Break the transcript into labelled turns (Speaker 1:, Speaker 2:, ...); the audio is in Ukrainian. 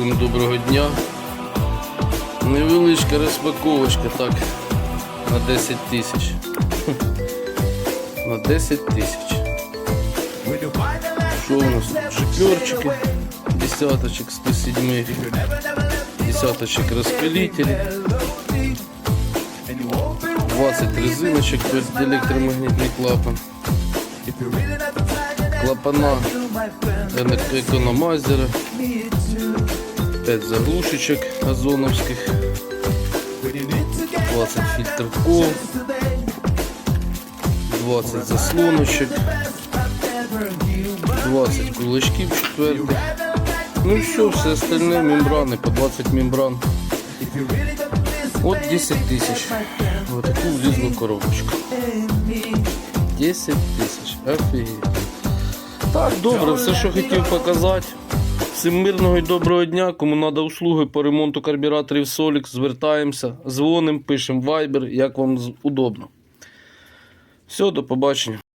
Speaker 1: Всім доброго дня. Невеличка розпаковочка так на 10 тисяч. На 10 тисяч. Що у нас тут? Шикерчики, десяточек 107, десяточек розпилителей, 20 резиночек перед електромагнітний клапан. Клапана економайзера. 5 заглушечек озоновских 20 фільтрів 20 заслоночек 20 кулачки в четвертих. Ну і все, все остальные мембраны по 20 мембран. Вот 10 тысяч Вот такую влізну коробочку. 10 тысяч офигеть Так, добре, все, що хотів показати. Всім мирного і доброго дня. Кому треба услуги по ремонту карбюраторів Solix, звертаємося, дзвонимо, пишемо Viber, як вам удобно. Все, до побачення.